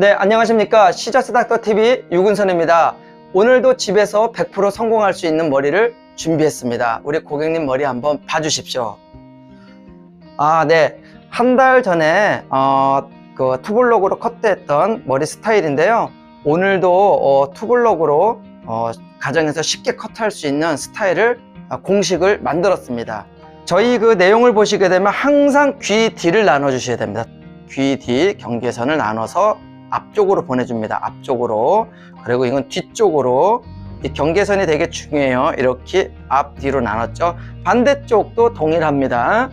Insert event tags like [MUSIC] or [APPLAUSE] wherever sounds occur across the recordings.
네, 안녕하십니까. 시저스 닥터 TV 유근선입니다. 오늘도 집에서 100% 성공할 수 있는 머리를 준비했습니다. 우리 고객님 머리 한번 봐주십시오. 아, 네. 한 달 전에, 어, 그 투블럭으로 컷했던 머리 스타일인데요. 오늘도 어, 투블럭으로 어, 가정에서 쉽게 컷할 수 있는 스타일을 아, 공식을 만들었습니다. 저희 그 내용을 보시게 되면 항상 귀 뒤를 나눠 주셔야 됩니다. 귀 뒤 경계선을 나눠서 앞쪽으로 보내줍니다. 앞쪽으로. 그리고 이건 뒤쪽으로. 이 경계선이 되게 중요해요. 이렇게 앞 뒤로 나눴죠. 반대쪽도 동일합니다.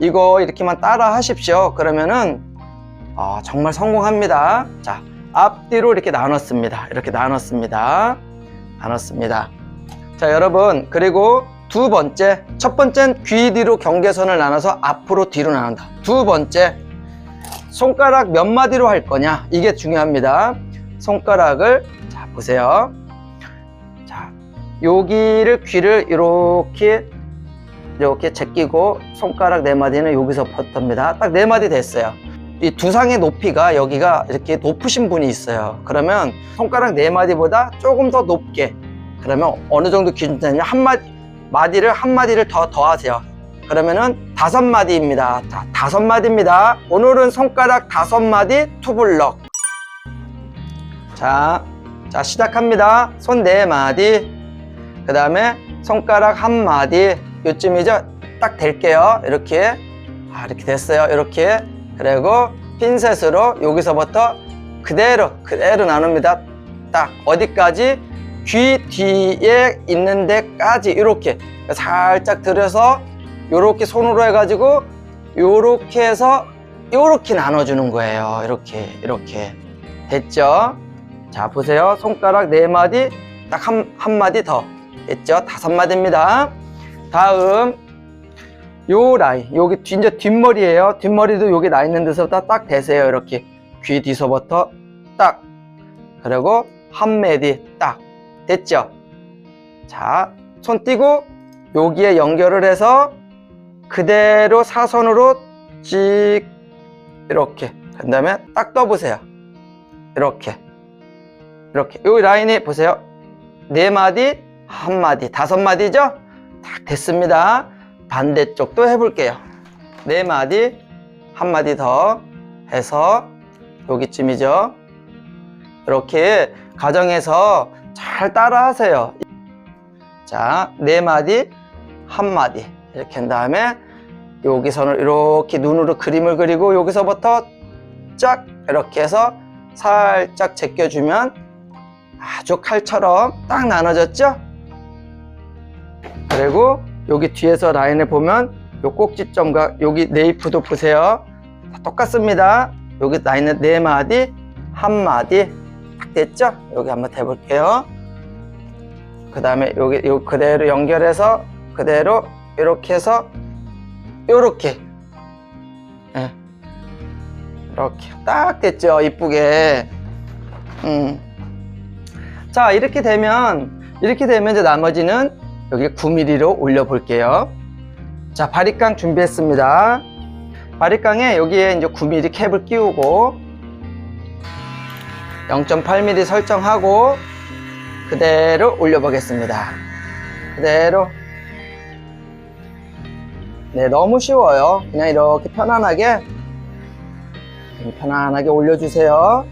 이거 이렇게만 따라 하십시오. 그러면은 어, 정말 성공합니다. 자, 앞뒤로 이렇게 나눴습니다. 이렇게 나눴습니다. 나눴습니다. 자, 여러분, 그리고 두 번째, 첫 번째는 귀 뒤로 경계선을 나눠서 앞으로 뒤로 나눈다. 두 번째, 손가락 몇 마디로 할 거냐? 이게 중요합니다. 손가락을, 자, 보세요. 자, 여기를 귀를 이렇게, 이렇게 제끼고 손가락 네 마디는 여기서부터입니다. 딱 네 마디 됐어요. 이 두상의 높이가 여기가 이렇게 높으신 분이 있어요. 그러면 손가락 네 마디보다 조금 더 높게 그러면 어느 정도 기준이냐 한 마디 마디를 한 마디를 더 더하세요. 그러면은 다섯 마디입니다. 자, 다섯 마디입니다. 오늘은 손가락 다섯 마디 투블럭. 자, 자 시작합니다. 손 네 마디. 그 다음에 손가락 한 마디. 요쯤이죠? 딱 될게요. 이렇게. 아, 이렇게 됐어요. 이렇게. 그리고 핀셋으로 여기서부터 그대로, 그대로 나눕니다. 딱 어디까지? 귀 뒤에 있는 데까지 이렇게 살짝 들여서 이렇게 손으로 해가지고 이렇게 해서 이렇게 나눠주는 거예요. 이렇게, 이렇게. 됐죠? 자, 보세요. 손가락 네 마디, 딱 한, 한 마디 더. 됐죠? 다섯 마디입니다. 다음, 요 라인, 여기 뒤, 이제 뒷머리예요. 뒷머리도 여기 나 있는 데서부터 딱 대세요. 이렇게. 귀 뒤서부터 딱. 그리고 한 마디 딱. 됐죠? 자, 손 띄고 여기에 연결을 해서 그대로 사선으로 찍 이렇게. 그 다음에 딱 떠보세요. 이렇게. 이렇게. 요 라인이 보세요. 네 마디, 한 마디, 다섯 마디죠? 딱 됐습니다. 반대쪽도 해볼게요. 네 마디, 한 마디 더 해서 여기쯤이죠. 이렇게 가정에서 잘 따라 하세요. 자, 네 마디, 한 마디. 이렇게 한 다음에 여기서는 이렇게 눈으로 그림을 그리고 여기서부터 쫙 이렇게 해서 살짝 제껴주면 아주 칼처럼 딱 나눠졌죠? 그리고 여기 뒤에서 라인을 보면 요 꼭지점과 여기 네이프도 보세요. 다 똑같습니다. 여기 라인은 네 마디, 한 마디 딱 됐죠? 여기 한번 해볼게요. 그 다음에 여기 요 그대로 연결해서 그대로 이렇게 해서 요렇게 예. 이렇게 딱 됐죠 이쁘게 음. 자 이렇게 되면 이렇게 되면 이제 나머지는 여기 9mm로 올려 볼게요 자 바리깡 준비했습니다 바리깡에 여기에 이제 9mm 캡을 끼우고 0.8mm 설정하고 그대로 올려 보겠습니다. 그대로. 네, 너무 쉬워요. 그냥 이렇게 편안하게, 편안하게 올려주세요.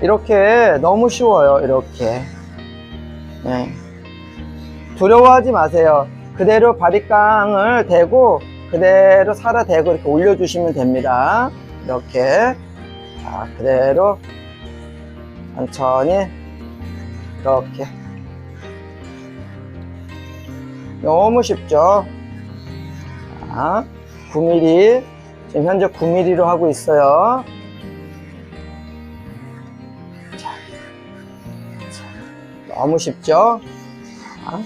이렇게 너무 쉬워요. 이렇게. 네. 두려워하지 마세요. 그대로 바리깡을 대고, 그대로 살아 대고 이렇게 올려주시면 됩니다. 이렇게. 자, 그대로 천천히 이렇게 너무 쉽죠? 자, 9mm 지금 현재 9mm로 하고 있어요. 자, 자, 너무 쉽죠? 자,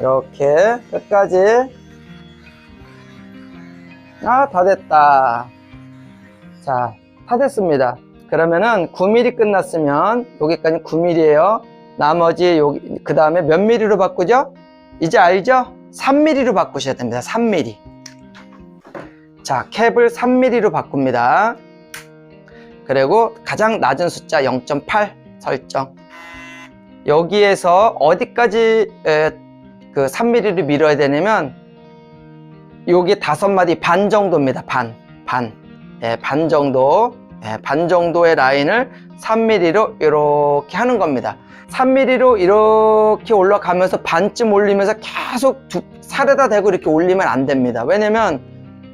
이렇게 끝까지. 아 다 됐다. 자 다 됐습니다. 그러면은 9mm 끝났으면 여기까지 9mm예요. 나머지 여기 그 다음에 몇 mm로 바꾸죠? 이제 알죠? 3mm로 바꾸셔야 됩니다. 3mm. 자, 캡을 3mm로 바꿉니다. 그리고 가장 낮은 숫자 0.8 설정. 여기에서 어디까지 에, 그 3mm를 밀어야 되냐면 여기 다섯 마디 반 정도입니다. 반, 반, 예, 반 정도, 예, 반 정도의 라인을 3mm로 이렇게 하는 겁니다. 3mm로 이렇게 올라가면서 반쯤 올리면서 계속 두, 살에다 대고 이렇게 올리면 안 됩니다. 왜냐면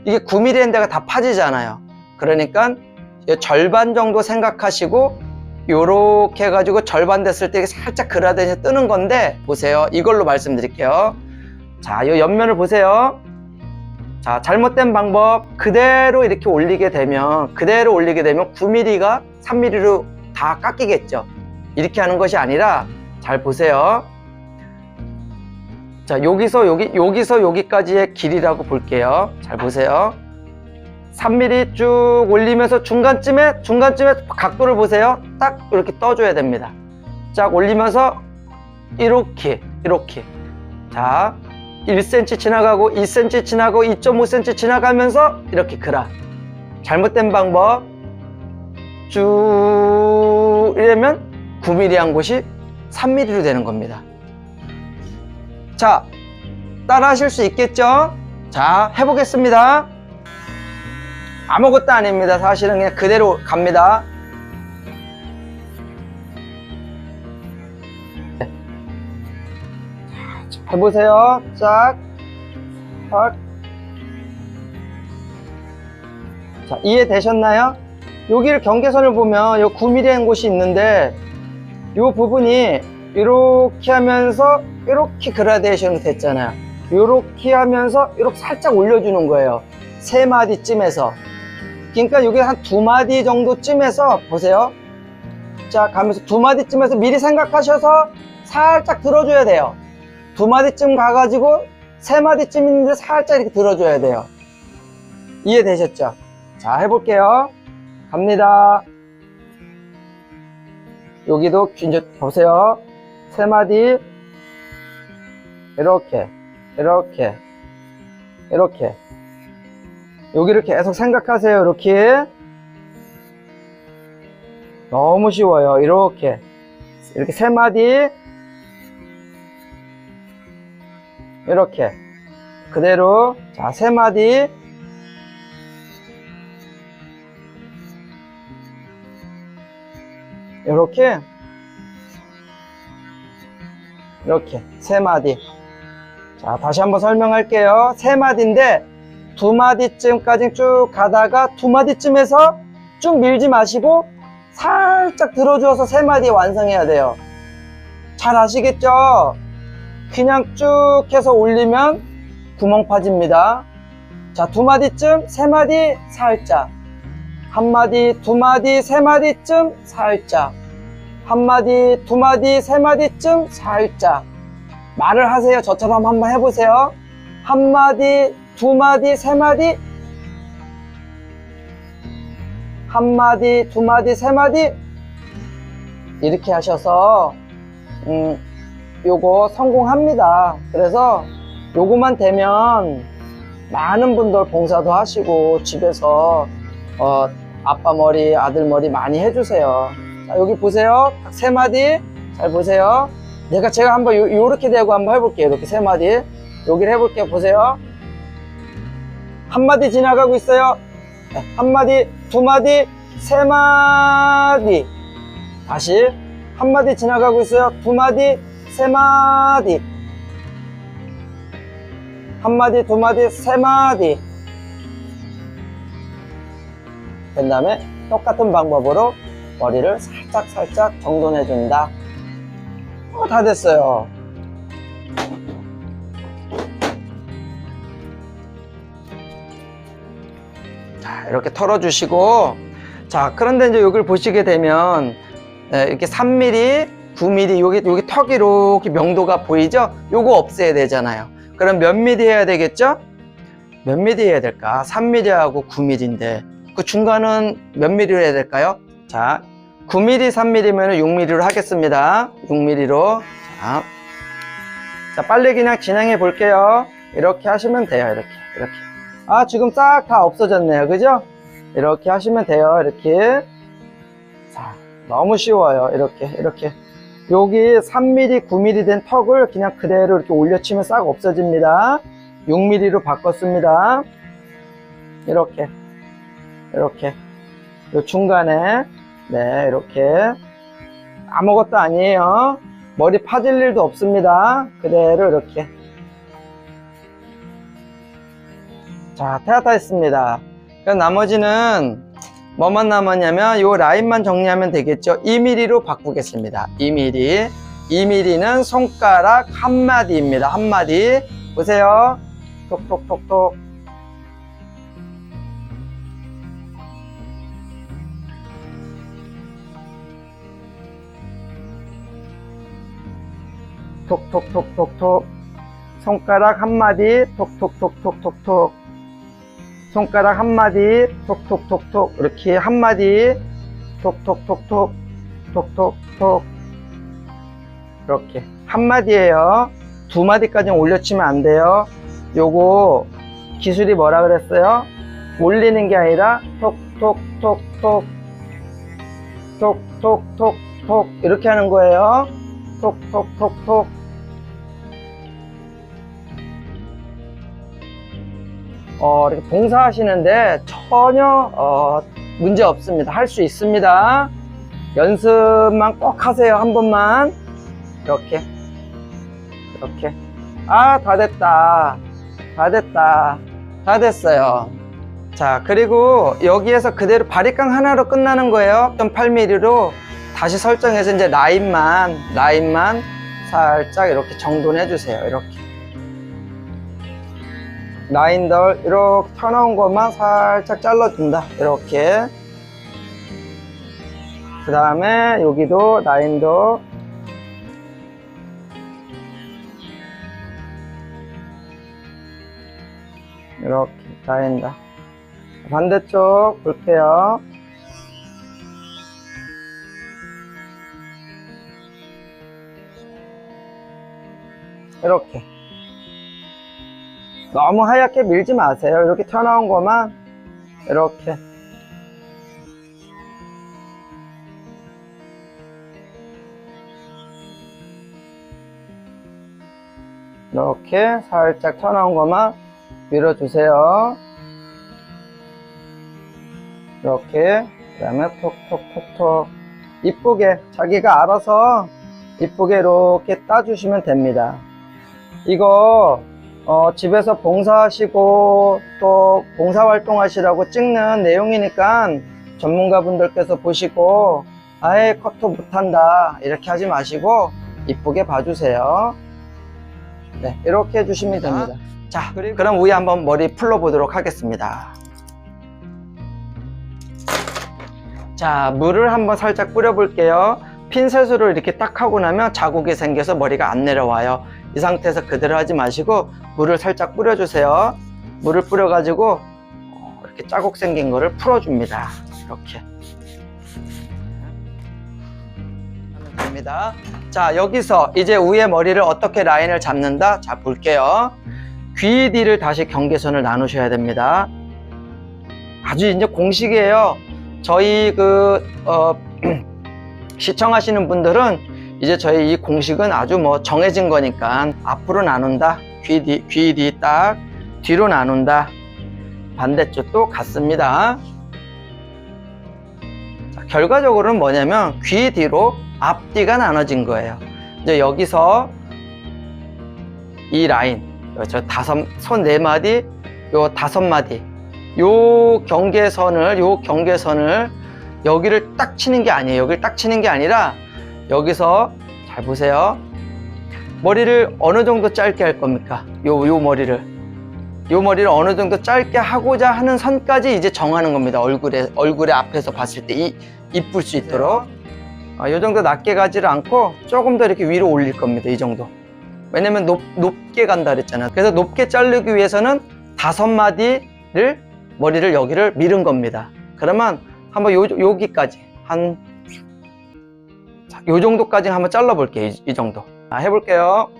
이게 9mm인 데가 다 파지잖아요. 그러니까 이 절반 정도 생각하시고 요렇게 해가지고 절반 됐을 때 살짝 그라데이션 뜨는 건데 보세요. 이걸로 말씀드릴게요. 자, 이 옆면을 보세요. 자, 잘못된 방법 그대로 이렇게 올리게 되면 그대로 올리게 되면 9mm가 3mm로 다 깎이겠죠. 이렇게 하는 것이 아니라 잘 보세요. 자, 여기서 여기 여기서 여기까지의 길이라고 볼게요. 잘 보세요. 3mm 쭉 올리면서 중간쯤에 중간쯤에 각도를 보세요. 딱 이렇게 떠줘야 됩니다. 쫙 올리면서 이렇게 이렇게 자 1cm 지나가고 2cm 지나고 2.5cm 지나가면서 이렇게 그라 잘못된 방법 쭉 이러면 9mm 한 곳이 3mm로 되는 겁니다. 자 따라 하실 수 있겠죠? 자 해보겠습니다. 아무것도 아닙니다. 사실은 그냥 그대로 갑니다. 자, 해보세요. 짝, 짝. 자, 이해되셨나요? 여기를 경계선을 보면 이 9mm인 곳이 있는데 이 부분이 이렇게 하면서 이렇게 그라데이션 됐잖아요. 이렇게 하면서 이렇게 살짝 올려주는 거예요. 세 마디쯤에서. 그러니까 여기 한두 마디 정도쯤에서 보세요. 자, 가면서 두 마디쯤에서 미리 생각하셔서 살짝 들어줘야 돼요. 두 마디쯤 가가지고 세 마디쯤 있는데 살짝 이렇게 들어줘야 돼요. 이해되셨죠? 자, 해볼게요. 갑니다. 여기도 이제 보세요. 세 마디. 이렇게, 이렇게, 이렇게. 여기를 계속 생각하세요. 이렇게. 너무 쉬워요. 이렇게. 이렇게 세 마디. 이렇게. 그대로. 자, 세 마디. 이렇게. 이렇게. 세 마디. 자, 다시 한번 설명할게요. 세 마디인데, 두 마디쯤까지 쭉 가다가 두 마디쯤에서 쭉 밀지 마시고 살짝 들어주어서 세 마디 완성해야 돼요. 잘 아시겠죠? 그냥 쭉 해서 올리면 구멍 파집니다. 자, 두 마디쯤, 세 마디 살짝. 한 마디, 두 마디, 세 마디쯤 살짝. 한 마디, 두 마디, 세 마디쯤 살짝. 말을 하세요. 저처럼 한번 해보세요. 한 마디, 두 마디, 세 마디. 한 마디, 두 마디, 세 마디. 이렇게 하셔서, 음, 요거 성공합니다. 그래서 요거만 되면 많은 분들 봉사도 하시고 집에서 어, 아빠 머리, 아들 머리 많이 해주세요. 자, 여기 보세요. 딱 세 마디. 잘 보세요. 내가 제가 한번 요, 요렇게 대고 한번 해볼게요. 이렇게 세 마디. 여기를 해볼게요. 보세요. 한 마디 지나가고 있어요. 네, 한 마디, 두 마디, 세 마디. 다시 한 마디 지나가고 있어요. 두 마디, 세 마디. 한 마디, 두 마디, 세 마디. 그 다음에 똑같은 방법으로 머리를 살짝 살짝 정돈해 준다. 어, 다 됐어요. 자, 이렇게 털어주시고, 자, 그런데 이제 여기를 보시게 되면, 네, 이렇게 3mm, 9mm, 여기, 여기 턱이 이렇게 명도가 보이죠? 요거 없애야 되잖아요. 그럼 몇 mm 해야 되겠죠? 몇 mm 해야 될까? 3mm하고 9mm인데, 그 중간은 몇 mm로 해야 될까요? 자, 9mm, 3mm면 6mm로 하겠습니다. 6mm로. 자, 자, 빨리 그냥 진행해 볼게요. 이렇게 하시면 돼요. 이렇게, 이렇게. 아, 지금 싹 다 없어졌네요. 그죠? 이렇게 하시면 돼요. 이렇게. 자, 너무 쉬워요. 이렇게, 이렇게. 여기 3mm, 9mm 된 턱을 그냥 그대로 이렇게 올려치면 싹 없어집니다. 6mm로 바꿨습니다. 이렇게. 이렇게. 요 중간에. 네, 이렇게. 아무것도 아니에요. 머리 파질 일도 없습니다. 그대로 이렇게. 자, 테아타 했습니다. 그럼 나머지는 뭐만 남았냐면 요 라인만 정리하면 되겠죠. 2mm로 바꾸겠습니다. 2mm. 2mm는 손가락 한 마디입니다. 한 마디. 보세요. 톡톡톡톡. 톡톡톡톡톡. 손가락 한 마디. 톡톡톡톡톡톡. 손가락 한 마디, 톡톡톡톡, 이렇게 한 마디, 톡톡톡톡, 톡톡톡, 이렇게 한 마디예요. 두 마디까지는 올려치면 안 돼요. 요거 기술이 뭐라 그랬어요? 올리는 게 아니라 톡톡톡톡, 톡톡톡톡 이렇게 하는 거예요. 톡톡톡톡. 어, 이렇게 봉사하시는데 전혀 어, 문제 없습니다. 할 수 있습니다. 연습만 꼭 하세요. 한 번만. 이렇게. 이렇게. 아, 다 됐다. 다 됐다. 다 됐어요. 자, 그리고 여기에서 그대로 바리깡 하나로 끝나는 거예요. 0.8mm로 다시 설정해서 이제 라인만, 라인만 살짝 이렇게 정돈해 주세요. 이렇게. 라인들 이렇게 펴놓은 것만 살짝 잘라준다. 이렇게. 그 다음에 여기도 라인도 이렇게 라인다. 반대쪽 볼게요. 이렇게 너무 하얗게 밀지 마세요. 이렇게 튀어나온 것만 이렇게 이렇게 살짝 튀어나온 것만 밀어주세요. 이렇게 그 다음에 톡톡톡톡 이쁘게 자기가 알아서 이쁘게 이렇게 따주시면 됩니다. 이거 어, 집에서 봉사하시고 또 봉사활동 하시라고 찍는 내용이니까 전문가분들께서 보시고 아예 커터 못한다 이렇게 하지 마시고 이쁘게 봐주세요. 네 이렇게 해주시면 됩니다. 자 그럼 위에 한번 머리 풀러 보도록 하겠습니다. 자 물을 한번 살짝 뿌려 볼게요. 핀셋으로 이렇게 딱 하고 나면 자국이 생겨서 머리가 안 내려와요 이 상태에서 그대로 하지 마시고 물을 살짝 뿌려주세요. 물을 뿌려가지고 어, 이렇게 자국 생긴 거를 풀어줍니다. 이렇게 하면 됩니다. 자 여기서 이제 위에 머리를 어떻게 라인을 잡는다? 자 볼게요. 귀 뒤를 다시 경계선을 나누셔야 됩니다. 아주 이제 공식이에요. 저희 그 어, [CLEARS THROAT] 시청하시는 분들은 이제 저희 이 공식은 아주 뭐 정해진 거니까 앞으로 나눈다 귀 뒤 귀 뒤 딱 뒤로 나눈다. 반대쪽도 같습니다. 자, 결과적으로는 뭐냐면 귀 뒤로 앞뒤가 나눠진 거예요. 이제 여기서 이 라인 저 다섯 손 네 마디 요 다섯 마디 요 경계선을 요 경계선을 여기를 딱 치는 게 아니에요. 여기를 딱 치는 게 아니라 여기서 잘 보세요. 머리를 어느 정도 짧게 할 겁니까? 요, 요 머리를. 요 머리를 어느 정도 짧게 하고자 하는 선까지 이제 정하는 겁니다. 얼굴에, 얼굴에 앞에서 봤을 때 이, 이쁠 수 있도록. 아, 요 정도 낮게 가지를 않고 조금 더 이렇게 위로 올릴 겁니다. 이 정도. 왜냐면 높, 높게 간다 그랬잖아요. 그래서 높게 자르기 위해서는 다섯 마디를 머리를 여기를 밀은 겁니다. 그러면 한번 요, 여기까지 한 자, 요 정도까지 한번 잘라 볼게요. 이, 이 정도. 자, 해볼게요.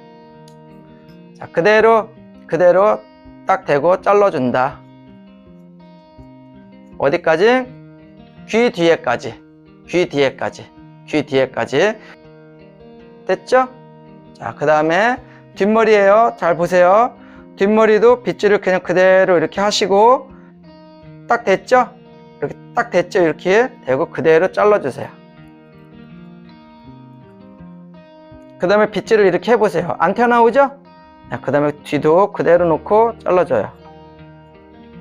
자, 그대로, 그대로 딱 대고 잘라준다. 어디까지? 귀 뒤에까지. 귀 뒤에까지. 귀 뒤에까지. 됐죠? 자, 그 다음에 뒷머리예요. 잘 보세요. 뒷머리도 빗질을 그냥 그대로 이렇게 하시고 딱 됐죠? 이렇게 딱 됐죠? 이렇게 되고 그대로 잘라주세요. 그 다음에 빗질을 이렇게 해보세요. 안 튀어나오죠? 그 다음에 뒤도 그대로 놓고 잘라줘요.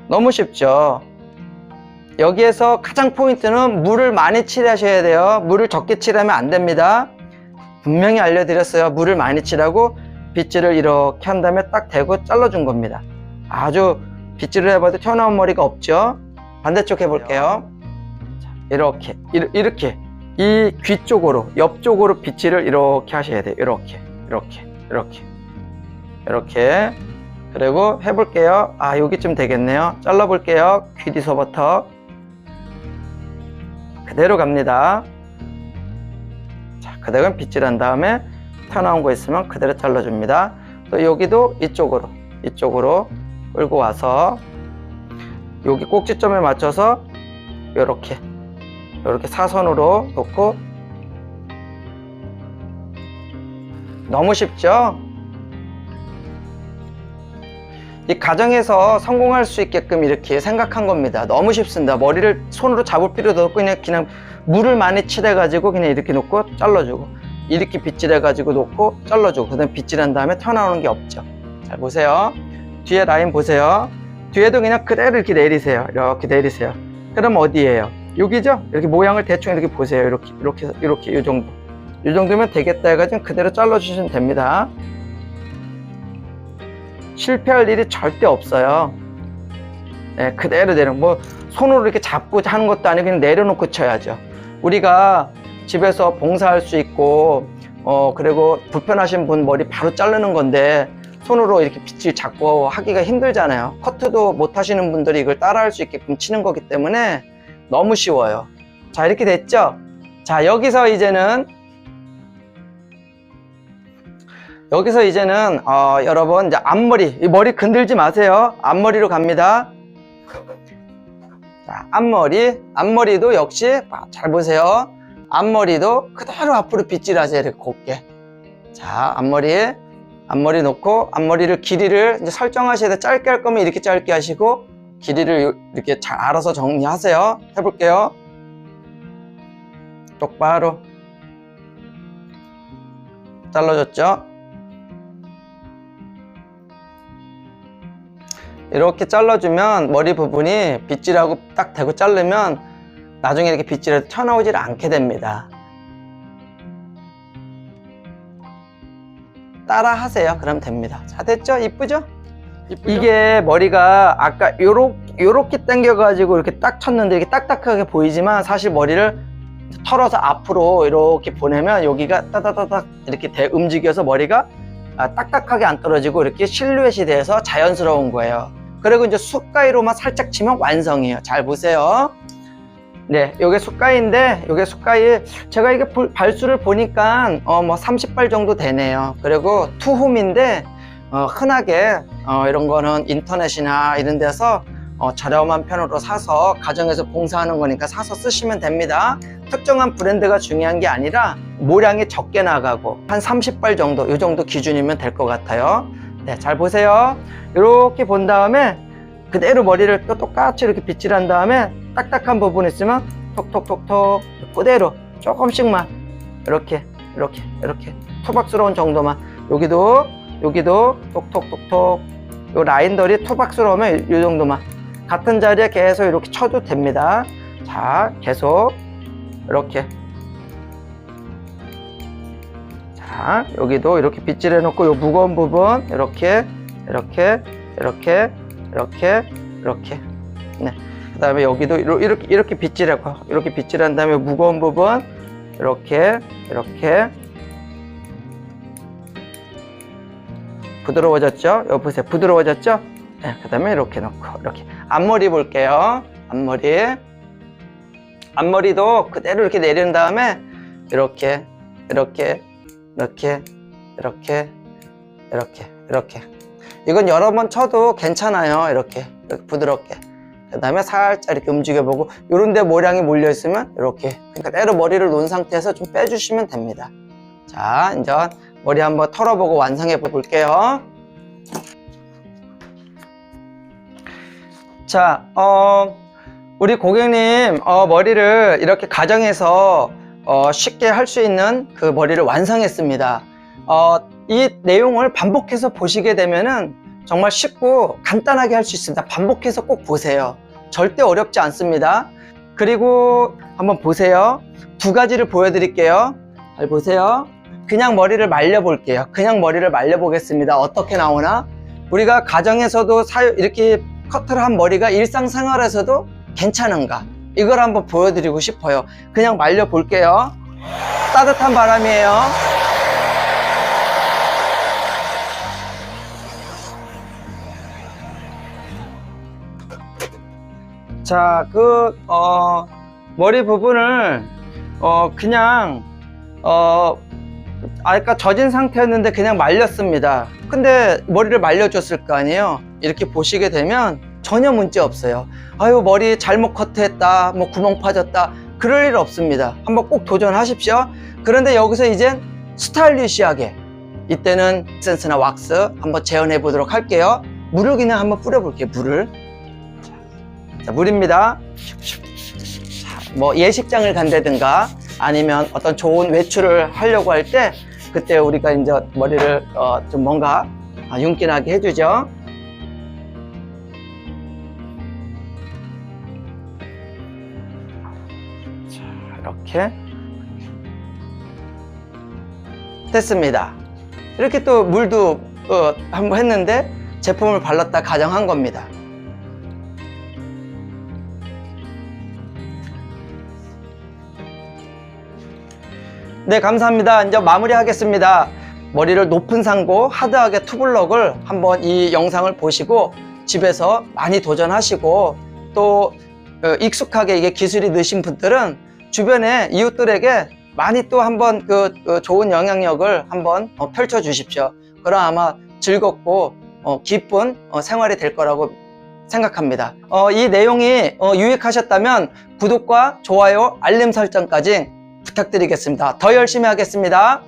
너무 쉽죠? 여기에서 가장 포인트는 물을 많이 칠하셔야 돼요. 물을 적게 칠하면 안 됩니다. 분명히 알려드렸어요. 물을 많이 칠하고 빗질을 이렇게 한 다음에 딱 대고 잘라준 겁니다. 아주 빗질을 해봐도 튀어나온 머리가 없죠? 반대쪽 해볼게요. 자, 이렇게, 이렇게. 이 귀 쪽으로, 옆쪽으로 빗질을 이렇게 하셔야 돼요. 이렇게, 이렇게, 이렇게, 이렇게. 그리고 해볼게요. 아, 여기쯤 되겠네요. 잘라볼게요. 귀 뒤서부터. 그대로 갑니다. 자, 그대로 빗질한 다음에 튀어나온 거 있으면 그대로 잘라줍니다. 또 여기도 이쪽으로, 이쪽으로 끌고 와서 여기 꼭지점에 맞춰서 이렇게, 이렇게 사선으로 놓고 너무 쉽죠? 이 가정에서 성공할 수 있게끔 이렇게 생각한 겁니다. 너무 쉽습니다. 머리를 손으로 잡을 필요도 없고 그냥 그냥 물을 많이 칠해 가지고 그냥 이렇게 놓고 잘라주고 이렇게 빗질해 가지고 놓고 잘라주고 그다음 빗질한 다음에 튀어나오는 게 없죠. 잘 보세요. 뒤에 라인 보세요. 뒤에도 그냥 그대로 이렇게 내리세요. 이렇게 내리세요. 그럼 어디예요? 여기죠? 이렇게 모양을 대충 이렇게 보세요. 이렇게 이렇게 이렇게 이 정도. 이 정도면 되겠다 해가지고 그대로 잘라주시면 됩니다. 실패할 일이 절대 없어요. 네, 그대로 내려. 뭐 손으로 이렇게 잡고 하는 것도 아니고 그냥 내려놓고 쳐야죠. 우리가 집에서 봉사할 수 있고 어 그리고 불편하신 분 머리 바로 자르는 건데 손으로 이렇게 빗질 잡고 하기가 힘들잖아요. 커트도 못 하시는 분들이 이걸 따라 할 수 있게끔 치는 거기 때문에 너무 쉬워요. 자 이렇게 됐죠? 자 여기서 이제는 여기서 이제는 어, 여러분 이제 앞머리 이 머리 건들지 마세요. 앞머리로 갑니다. 자, 앞머리 앞머리도 역시 아, 잘 보세요. 앞머리도 그대로 앞으로 빗질하세요 이렇게 곱게. 자 앞머리 앞머리 놓고 앞머리를 길이를 이제 설정하셔야 돼. 짧게 할 거면 이렇게 짧게 하시고 길이를 요- 이렇게 잘 알아서 정리하세요 해볼게요 똑바로 잘라줬죠 이렇게 잘라주면 머리 부분이 빗질하고 딱 대고 자르면 나중에 이렇게 빗질해서 튀어나오질 않게 됩니다. 따라 하세요. 그럼 됩니다. 자, 됐죠? 이쁘죠? 이게 머리가 아까 요렇게, 요렇게 당겨가지고 이렇게 딱 쳤는데 이렇게 딱딱하게 보이지만 사실 머리를 털어서 앞으로 이렇게 보내면 여기가 따다다닥 이렇게 대- 움직여서 머리가 아, 딱딱하게 안 떨어지고 이렇게 실루엣이 돼서 자연스러운 거예요. 그리고 이제 숫가위로만 살짝 치면 완성이에요. 잘 보세요. 네, 요게 숫가위인데, 요게 숫가위, 제가 이게 볼- 발수를 보니까, 어, 뭐 30발 정도 되네요. 그리고 투홈인데, 어, 흔하게, 어, 이런 거는 인터넷이나 이런 데서, 어, 저렴한 편으로 사서 가정에서 봉사하는 거니까 사서 쓰시면 됩니다. 특정한 브랜드가 중요한 게 아니라 모량이 적게 나가고 한 30발 정도, 이 정도 기준이면 될 것 같아요. 네, 잘 보세요. 이렇게 본 다음에 그대로 머리를 또 똑같이 이렇게 빗질한 다음에 딱딱한 부분 있으면 톡톡톡톡 그대로 조금씩만 이렇게 이렇게 이렇게 토박스러운 정도만 여기도 여기도 톡톡톡톡 요 라인들이 토박스러우면 이 정도만. 같은 자리에 계속 이렇게 쳐도 됩니다. 자 계속 이렇게. 자 여기도 이렇게 빗질 해 놓고 요 무거운 부분 이렇게 이렇게 이렇게 이렇게 이렇게. 네. 그 다음에 여기도 이러- 이렇게 이렇게 빗질하고 이렇게 빗질한 다음에 무거운 부분 이렇게 이렇게 부드러워졌죠? 여기 보세요. 부드러워졌죠? 네, 그 다음에 이렇게 놓고 이렇게 앞머리 볼게요. 앞머리. 앞머리도 그대로 이렇게 내린 다음에 이렇게 이렇게 이렇게 이렇게 이렇게 이렇게. 이건 여러 번 쳐도 괜찮아요. 이렇게, 이렇게 부드럽게. 그 다음에 살짝 이렇게 움직여보고 요런 데 모량이 몰려 있으면 이렇게. 그러니까 때로 머리를 놓은 상태에서 좀 빼주시면 됩니다. 자 이제 머리 한번 털어보고 완성해 볼게요 자 어, 우리 고객님 어, 머리를 이렇게 가정에서 어, 쉽게 할 수 있는 그 머리를 완성했습니다 어, 이 내용을 반복해서 보시게 되면은 정말 쉽고 간단하게 할 수 있습니다. 반복해서 꼭 보세요. 절대 어렵지 않습니다. 그리고 한번 보세요. 두 가지를 보여드릴게요. 잘 보세요. 그냥 머리를 말려 볼게요. 그냥 머리를 말려 보겠습니다. 어떻게 나오나? 우리가 가정에서도 사유, 이렇게 커트를 한 머리가 일상생활에서도 괜찮은가? 이걸 한번 보여드리고 싶어요. 그냥 말려 볼게요. 따뜻한 바람이에요. 자, 그, 어, 머리 부분을, 어, 그냥, 어, 아까 젖은 상태였는데 그냥 말렸습니다. 근데 머리를 말려줬을 거 아니에요? 이렇게 보시게 되면 전혀 문제 없어요. 아유, 머리 잘못 커트했다, 뭐 구멍 파졌다. 그럴 일 없습니다. 한번 꼭 도전하십시오. 그런데 여기서 이젠 스타일리시하게, 이때는 센스나 왁스 한번 재현해 보도록 할게요. 물을 그냥 한번 뿌려 볼게요, 물을. 자, 물입니다. 자, 뭐 예식장을 간다든가 아니면 어떤 좋은 외출을 하려고 할 때 그때 우리가 이제 머리를 어, 좀 뭔가 아, 윤기나게 해주죠. 자, 이렇게 됐습니다. 이렇게 또 물도 어, 한번 했는데 제품을 발랐다 가정한 겁니다. 네, 감사합니다. 이제 마무리하겠습니다. 머리를 높은 상고 하드하게 투블럭을 한번 이 영상을 보시고 집에서 많이 도전하시고 또 어, 익숙하게 이게 기술이 느신 분들은 주변에 이웃들에게 많이 또 한번 그, 그 좋은 영향력을 한번 어, 펼쳐 주십시오. 그럼 아마 즐겁고 어, 기쁜 어, 생활이 될 거라고 생각합니다. 어, 이 내용이 어, 유익하셨다면 구독과 좋아요, 알림 설정까지 부탁드리겠습니다. 더 열심히 하겠습니다.